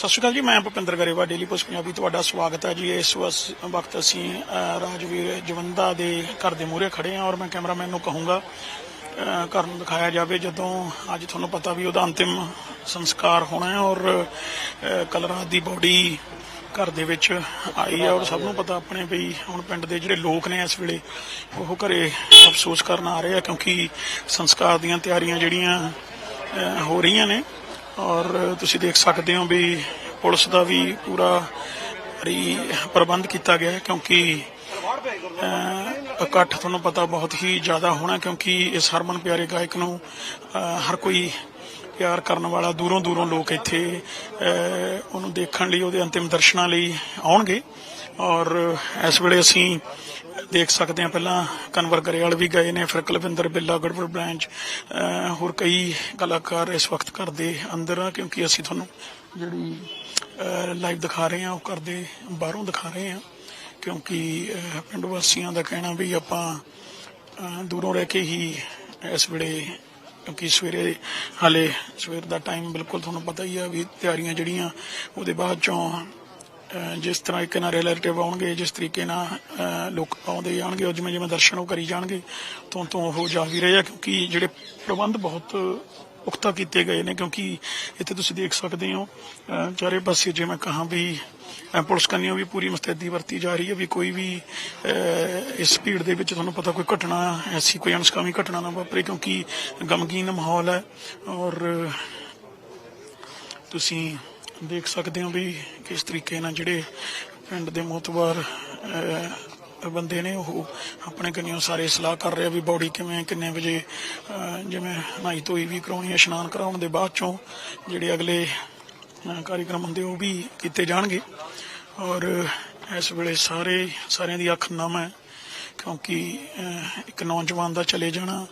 ਸਤਿ ਸ਼੍ਰੀ ਅਕਾਲ ਜੀ, ਮੈਂ ਭੁਪਿੰਦਰ ਗਰੇਵਾ ਡੇਲੀ ਪੋਸਟ ਪੰਜਾਬੀ ਤੁਹਾਡਾ ਸਵਾਗਤ ਹੈ ਜੀ। ਇਸ ਵਕਤ ਅਸੀਂ ਰਾਜਵੀਰ ਜਵੰਦਾ ਦੇ ਘਰ ਦੇ ਮੂਹਰੇ ਖੜੇ ਹਾਂ ਔਰ ਮੈਂ ਕੈਮਰਾਮੈਨ ਨੂੰ ਕਹੂੰਗਾ ਘਰ ਨੂੰ ਦਿਖਾਇਆ ਜਾਵੇ ਜਦੋਂ ਅੱਜ ਤੁਹਾਨੂੰ ਪਤਾ ਵੀ ਉਹਦਾ ਅੰਤਿਮ ਸੰਸਕਾਰ ਹੋਣਾ ਹੈ ਔਰ ਕੱਲ ਰਾਤ ਦੀ ਬੋਡੀ ਘਰ ਦੇ ਵਿੱਚ ਆਈ ਹੈ ਔਰ ਸਭ ਨੂੰ ਪਤਾ ਆਪਣੇ ਵੀ ਹੁਣ ਪਿੰਡ ਦੇ ਜਿਹੜੇ ਲੋਕ ਨੇ ਇਸ ਵੇਲੇ, ਉਹ ਘਰੇ ਅਫਸੋਸ ਕਰਨ ਆ ਰਹੇ ਆ ਕਿਉਂਕਿ ਸੰਸਕਾਰ ਦੀਆਂ ਤਿਆਰੀਆਂ ਜਿਹੜੀਆਂ ਹੋ ਰਹੀਆਂ ਨੇ। ਔਰ ਤੁਸੀਂ ਦੇਖ ਸਕਦੇ ਹੋ ਵੀ ਪੁਲਿਸ ਦਾ ਵੀ ਪੂਰਾ ਰੀ ਪ੍ਰਬੰਧ ਕੀਤਾ ਗਿਆ ਹੈ, ਕਿਉਂਕਿ ਇਕੱਠ ਤੁਹਾਨੂੰ ਪਤਾ ਬਹੁਤ ਹੀ ਜ਼ਿਆਦਾ ਹੋਣਾ ਕਿਉਂਕਿ ਇਸ ਹਰਮਨ ਪਿਆਰੇ ਗਾਇਕ ਨੂੰ ਹਰ ਕੋਈ ਪਿਆਰ ਕਰਨ ਵਾਲਾ ਦੂਰੋਂ ਦੂਰੋਂ ਲੋਕ ਇੱਥੇ ਉਹਨੂੰ ਦੇਖਣ ਲਈ, ਉਹਦੇ ਅੰਤਿਮ ਦਰਸ਼ਨਾਂ ਲਈ ਆਉਣਗੇ। ਔਰ ਇਸ ਵੇਲੇ ਅਸੀਂ ਦੇਖ ਸਕਦੇ ਹਾਂ, ਪਹਿਲਾਂ ਕਨਵਰ ਗਰੇਵਾਲ ਵੀ ਗਏ ਨੇ, ਫਿਰ ਕੁਲਵਿੰਦਰ ਬਿੱਲਾ, ਗੜਬੜ ਬ੍ਰਾਂਚ ਹੋਰ ਕਈ ਕਲਾਕਾਰ ਇਸ ਵਕਤ ਘਰ ਦੇ ਅੰਦਰ ਆ, ਕਿਉਂਕਿ ਅਸੀਂ ਤੁਹਾਨੂੰ ਜਿਹੜੀ ਲਾਈਵ ਦਿਖਾ ਰਹੇ ਹਾਂ, ਉਹ ਘਰ ਦੇ ਬਾਹਰੋਂ ਦਿਖਾ ਰਹੇ ਹਾਂ। ਕਿਉਂਕਿ ਪਿੰਡ ਵਾਸੀਆਂ ਦਾ ਕਹਿਣਾ ਵੀ ਆਪਾਂ ਦੂਰੋਂ ਰਹਿ ਕੇ ਹੀ ਇਸ ਵੇਲੇ ਕਿਉਂਕਿ ਸਵੇਰੇ ਹਾਲੇ ਸਵੇਰ ਦਾ ਟਾਈਮ ਬਿਲਕੁਲ ਤੁਹਾਨੂੰ ਪਤਾ ਹੀ ਆ ਵੀ ਤਿਆਰੀਆਂ ਜਿਹੜੀਆਂ ਉਹਦੇ ਬਾਅਦ ਚੋਂ ਜਿਸ ਤਰ੍ਹਾਂ ਇੱਕ ਨਾਲ ਰਿਲੇਟਿਵ ਆਉਣਗੇ, ਜਿਸ ਤਰੀਕੇ ਨਾਲ ਲੋਕ ਆਉਂਦੇ ਜਾਣਗੇ ਉਹ ਜਿਵੇਂ ਜਿਵੇਂ ਦਰਸ਼ਨ ਉਹ ਕਰੀ ਜਾਣਗੇ ਤੋਂ ਤੋਂ ਉਹ ਜਾ ਵੀ ਰਹੇ ਆ ਕਿਉਂਕਿ ਜਿਹੜੇ ਪ੍ਰਬੰਧ ਬਹੁਤ ਪੁਖਤਾ ਕੀਤੇ ਗਏ ਨੇ ਕਿਉਂਕਿ ਇੱਥੇ ਤੁਸੀਂ ਦੇਖ ਸਕਦੇ ਹੋ ਚਾਰੇ ਪਾਸੇ ਜੇ ਮੈਂ ਕਹਾਂ ਵੀ ਅਹ, ਪੁਲਿਸ ਕੰਨੀਓ ਵੀ ਪੂਰੀ ਮੁਸਤੈਦੀ ਵਰਤੀ ਜਾ ਰਹੀ ਹੈ ਵੀ ਕੋਈ ਵੀ ਇਸ ਭੀੜ ਦੇ ਵਿੱਚ ਤੁਹਾਨੂੰ ਪਤਾ ਕੋਈ ਘਟਨਾ ਐਸੀ ਕੋਈ ਅਣਸਕਾਮੀ ਘਟਨਾ ਨਾ ਵਾਪਰੇ ਕਿਉਂਕਿ ਗਮਗੀਨ ਮਾਹੌਲ ਹੈ ਔਰ ਤੁਸੀਂ ਦੇਖ ਸਕਦੇ ਹੋ ਵੀ ਕਿਸ ਤਰੀਕੇ ਨਾਲ ਜਿਹੜੇ ਪਿੰਡ ਦੇ ਮੋਤਵਾਰ ਬੰਦੇ ਨੇ ਉਹ ਆਪਣੇ ਕੰਨਿਓ ਸਾਰੇ ਸਲਾਹ ਕਰ ਰਿਹਾ ਵੀ ਬੋਡੀ ਕਿਵੇਂ ਕਿੰਨੇ ਵਜੇ ਜਿਵੇਂ ਨਹਾਈ ਧੋਈ ਵੀ ਕਰਾਉਣੀ ਹੈ ਇਸ਼ਨਾਨ ਕਰਾਉਣ ਦੇ ਬਾਅਦ ਚੋਂ ਜਿਹੜੇ ਅਗਲੇ ਅਹ, ਹੁੰਦੇ ਉਹ ਵੀ ਕੀਤੇ ਜਾਣਗੇ। ਔਰ ਇਸ ਵੇਲੇ ਸਾਰੇ ਸਾਰਿਆਂ ਦੀ ਅੱਖ ਨਮ ਹੈ ਕਿਉਂਕਿ ਇੱਕ ਨੌਜਵਾਨ ਦਾ ਚਲੇ ਜਾਣਾ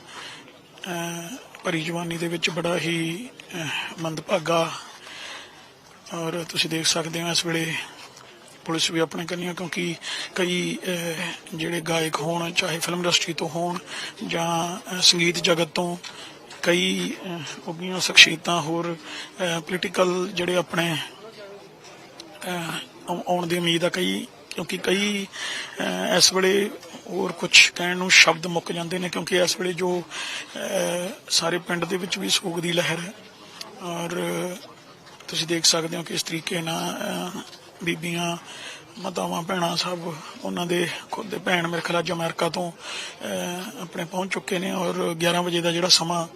ਅਹ, ਭਰੀ ਜਵਾਨੀ ਦੇ ਵਿੱਚ ਬੜਾ ਹੀ ਮੰਦਭਾਗਾ। ਔਰ ਤੁਸੀਂ ਦੇਖ ਸਕਦੇ ਹੋ ਇਸ ਵੇਲੇ ਪੁਲਿਸ ਵੀ ਆਪਣੇ ਕੰਨੀਆਂ ਕਿਉਂਕਿ ਕਈ ਜਿਹੜੇ ਗਾਇਕ ਹੋਣ ਚਾਹੇ ਫਿਲਮ ਇੰਡਸਟਰੀ ਤੋਂ ਹੋਣ ਜਾਂ ਸੰਗੀਤ ਜਗਤ ਤੋਂ ਕਈ ਅਹ, ਸ਼ਖਸੀਅਤਾਂ ਹੋਰ ਪੋਲੀਟੀਕਲ ਜਿਹੜੇ ਆਪਣੇ ਆਉਣ ਦੀ ਉਮੀਦ ਆ ਕਈ ਕਿਉਂਕਿ ਕਈ ਇਸ ਵੇਲੇ ਹੋਰ ਕੁਝ ਕਹਿਣ ਨੂੰ ਸ਼ਬਦ ਮੁੱਕ ਜਾਂਦੇ ਨੇ ਕਿਉਂਕਿ ਇਸ ਵੇਲੇ ਜੋ ਸਾਰੇ ਪਿੰਡ ਦੇ ਵਿੱਚ ਵੀ ਸੋਗ ਦੀ ਲਹਿਰ ਹੈ। ਔਰ ਤੁਸੀਂ ਦੇਖ ਸਕਦੇ ਹੋ ਕਿ ਇਸ ਤਰੀਕੇ ਨਾਲ ਬੀਬੀਆਂ, ਮਾਤਾਵਾਂ, ਭੈਣਾਂ ਸਭ ਉਹਨਾਂ ਦੇ ਖੁਦ ਦੇ ਭੈਣ ਮੇਰੇ ਖਿਆਲ ਅੱਜ ਅਮਰੀਕਾ ਤੋਂ ਆਪਣੇ ਪਹੁੰਚ ਚੁੱਕੇ ਨੇ ਔਰ 11 ਵਜੇ ਦਾ ਜਿਹੜਾ ਸਮਾਂ,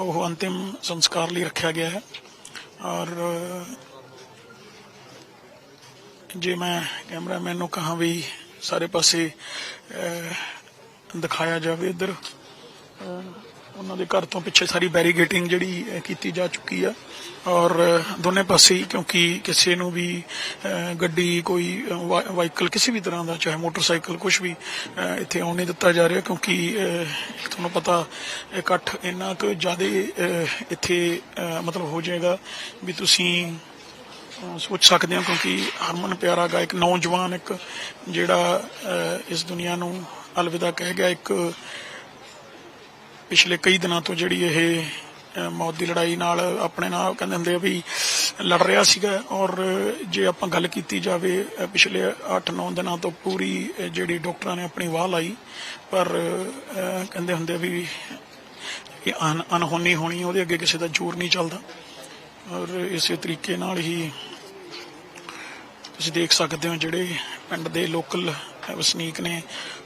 ਉਹ ਅੰਤਿਮ ਸੰਸਕਾਰ ਲਈ ਰੱਖਿਆ ਗਿਆ ਹੈ। ਔਰ, ਜੇ ਮੈਂ ਕੈਮਰਾਮੈਨ ਨੂੰ ਕਹਾਂ ਵੀ ਸਾਰੇ ਪਾਸੇ ਦਿਖਾਇਆ ਜਾਵੇ ਇੱਧਰ। ਉਹਨਾਂ ਦੇ ਘਰ ਤੋਂ ਪਿੱਛੇ ਸਾਰੀ ਬੈਰੀਗੇਟਿੰਗ ਜਿਹੜੀ ਕੀਤੀ ਜਾ ਚੁੱਕੀ ਆ। ਔਰ ਦੋਨੇ ਪਾਸੇ ਕਿਉਂਕਿ ਕਿਸੇ ਨੂੰ ਵੀ ਗੱਡੀ ਕੋਈ ਵਾਹੀਕਲ ਕਿਸੇ ਵੀ ਤਰ੍ਹਾਂ ਦਾ, ਚਾਹੇ ਮੋਟਰਸਾਈਕਲ ਕੁਝ ਵੀ ਇੱਥੇ ਆਉਣ ਨਹੀਂ ਦਿੱਤਾ ਜਾ ਰਿਹਾ ਕਿਉਂਕਿ ਤੁਹਾਨੂੰ ਪਤਾ, ਇਕੱਠ ਇੰਨਾ ਕੁ ਜ਼ਿਆਦਾ ਇੱਥੇ ਮਤਲਬ ਹੋ ਜਾਏਗਾ ਵੀ ਤੁਸੀਂ ਸੋਚ ਸਕਦੇ ਹਾਂ ਕਿਉਂਕਿ ਹਰਮਨ ਪਿਆਰਾ ਗਾਇਕ ਨੌਜਵਾਨ ਇੱਕ ਜਿਹੜਾ ਇਸ ਦੁਨੀਆ ਨੂੰ ਅਲਵਿਦਾ ਕਹਿ ਗਿਆ, ਇੱਕ ਪਿਛਲੇ ਕਈ ਦਿਨਾਂ ਤੋਂ ਜਿਹੜੀ ਇਹ ਮੌਤ ਦੀ ਲੜਾਈ ਨਾਲ ਆਪਣੇ ਨਾਲ ਕਹਿੰਦੇ ਹੁੰਦੇ ਆ ਵੀ ਲੜ ਰਿਹਾ ਸੀਗਾ ਔਰ ਜੇ ਆਪਾਂ ਗੱਲ ਕੀਤੀ ਜਾਵੇ ਪਿਛਲੇ 8-9 ਦਿਨਾਂ ਤੋਂ ਪੂਰੀ ਜਿਹੜੀ ਡਾਕਟਰਾਂ ਨੇ ਆਪਣੀ ਵਾਹ ਲਾਈ, ਪਰ ਕਹਿੰਦੇ ਹੁੰਦੇ ਆ ਵੀ ਇਹ ਅਨਹੋਨੀ ਹੋਣੀ, ਉਹਦੇ ਅੱਗੇ ਕਿਸੇ ਦਾ ਜ਼ੋਰ ਨਹੀਂ ਚੱਲਦਾ। ਔਰ ਇਸੇ ਤਰੀਕੇ ਨਾਲ ਹੀ ਤੁਸੀਂ ਦੇਖ ਸਕਦੇ ਹੋ ਜਿਹੜੇ ਪਿੰਡ ਦੇ ਲੋਕਲ ਵਸਨੀਕ ਨੇ,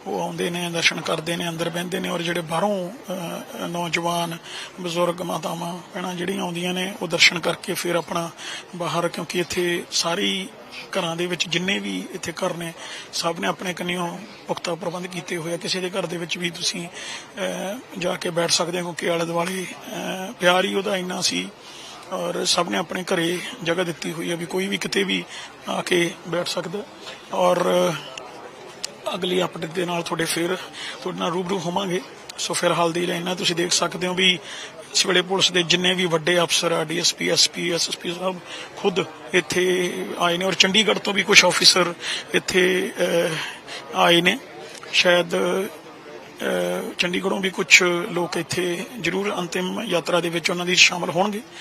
ਉਹ ਆਉਂਦੇ ਨੇ, ਦਰਸ਼ਨ ਕਰਦੇ ਨੇ, ਅੰਦਰ ਬਹਿੰਦੇ ਨੇ ਔਰ ਜਿਹੜੇ ਬਾਹਰੋਂ ਨੌਜਵਾਨ, ਬਜ਼ੁਰਗ ਮਾਤਾਵਾਂ, ਭੈਣਾਂ ਜਿਹੜੀਆਂ ਆਉਂਦੀਆਂ ਨੇ, ਉਹ ਦਰਸ਼ਨ ਕਰਕੇ ਫਿਰ ਆਪਣਾ ਬਾਹਰ, ਕਿਉਂਕਿ ਇੱਥੇ ਸਾਰੀ ਘਰਾਂ ਦੇ ਵਿੱਚ ਜਿੰਨੇ ਵੀ ਇੱਥੇ ਘਰ ਨੇ, ਸਭ ਨੇ ਆਪਣੇ ਕੰਨਿਓ ਪੁਖਤਾ ਪ੍ਰਬੰਧ ਕੀਤੇ ਹੋਏ ਆ। ਕਿਸੇ ਦੇ ਘਰ ਦੇ ਵਿੱਚ ਵੀ ਤੁਸੀਂ ਜਾ ਕੇ ਬੈਠ ਸਕਦੇ ਹੋ, ਕਿਉਂਕਿ ਆਲੇ ਦੁਆਲੇ ਪਿਆਰ ਹੀ ਉਹਦਾ ਇੰਨਾ ਸੀ। ਔਰ ਸਭ ਨੇ ਆਪਣੇ ਘਰੇ ਜਗ੍ਹਾ ਦਿੱਤੀ ਹੋਈ ਹੈ ਵੀ ਕੋਈ ਵੀ ਕਿਤੇ ਵੀ ਆ ਕੇ ਬੈਠ ਸਕਦਾ। ਔਰ ਅਗਲੀ ਅਪਡੇਟ ਦੇ ਨਾਲ ਤੁਹਾਡੇ ਫਿਰ ਤੁਹਾਡੇ ਨਾਲ ਰੂਬਰੂ ਹੋਵਾਂਗੇ। ਸੋ ਫਿਰ ਹਾਲ ਦੀ ਲਾਈਨਾਂ ਤੁਸੀਂ ਦੇਖ ਸਕਦੇ ਹੋ ਵੀ ਇਸ ਵੇਲੇ ਪੁਲਿਸ ਦੇ ਜਿੰਨੇ ਵੀ ਵੱਡੇ ਅਫਸਰ ਆ, ਡੀਐਸਪੀ, ਐਸਪੀ, ਐਸਐਸਪੀ ਸਾਹਿਬ ਖੁਦ ਇੱਥੇ ਆਏ ਨੇ ਔਰ ਚੰਡੀਗੜ੍ਹ ਤੋਂ ਵੀ ਕੁਝ ਅਫੀਸਰ ਇੱਥੇ ਆਏ ਨੇ। ਸ਼ਾਇਦ ਚੰਡੀਗੜ੍ਹੋਂ ਵੀ ਕੁਝ ਲੋਕ ਇੱਥੇ ਜ਼ਰੂਰ ਅੰਤਿਮ ਯਾਤਰਾ ਦੇ ਵਿੱਚ ਉਹਨਾਂ ਦੀ ਸ਼ਾਮਲ ਹੋਣਗੇ।